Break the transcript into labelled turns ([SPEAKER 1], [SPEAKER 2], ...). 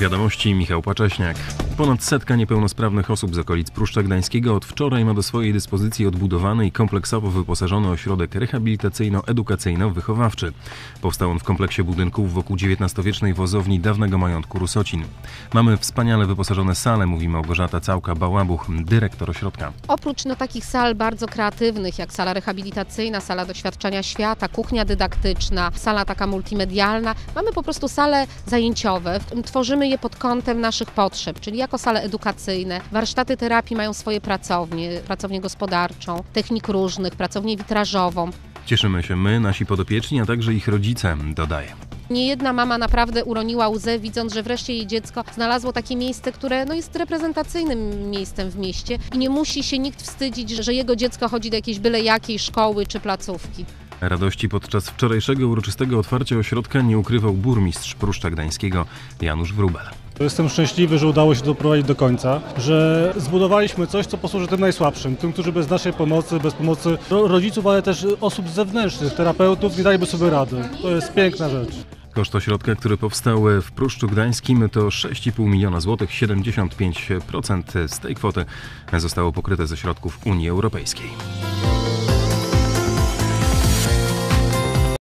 [SPEAKER 1] Wiadomości Michał Pacześniak. Ponad setka niepełnosprawnych osób z okolic Pruszcza Gdańskiego od wczoraj ma do swojej dyspozycji odbudowany i kompleksowo wyposażony ośrodek rehabilitacyjno-edukacyjno-wychowawczy. Powstał on w kompleksie budynków wokół XIX-wiecznej wozowni dawnego majątku Rusocin. Mamy wspaniale wyposażone sale, mówi Małgorzata Całka-Bałabuch, dyrektor ośrodka.
[SPEAKER 2] Oprócz no, takich sal bardzo kreatywnych, jak sala rehabilitacyjna, sala doświadczenia świata, kuchnia dydaktyczna, sala taka multimedialna, mamy po prostu sale zajęciowe. Tworzymy je pod kątem naszych potrzeb, czyli jako sale edukacyjne. Warsztaty terapii mają swoje pracownie, pracownię gospodarczą, technik różnych, pracownię witrażową.
[SPEAKER 1] Cieszymy się my, nasi podopieczni, a także ich rodzice, dodaje.
[SPEAKER 2] Nie jedna mama naprawdę uroniła łzę, widząc, że wreszcie jej dziecko znalazło takie miejsce, które no, jest reprezentacyjnym miejscem w mieście i nie musi się nikt wstydzić, że jego dziecko chodzi do jakiejś byle jakiej szkoły czy placówki.
[SPEAKER 1] Radości podczas wczorajszego uroczystego otwarcia ośrodka nie ukrywał burmistrz Pruszcza Gdańskiego Janusz Wrubel.
[SPEAKER 3] Jestem szczęśliwy, że udało się doprowadzić do końca, że zbudowaliśmy coś, co posłuży tym najsłabszym, tym, którzy bez naszej pomocy, bez pomocy ro- rodziców, ale też osób zewnętrznych, terapeutów nie daliby sobie rady. To jest piękna rzecz.
[SPEAKER 1] Koszt ośrodka, który powstał w Pruszczu Gdańskim to 6,5 miliona złotych, 75% z tej kwoty zostało pokryte ze środków Unii Europejskiej.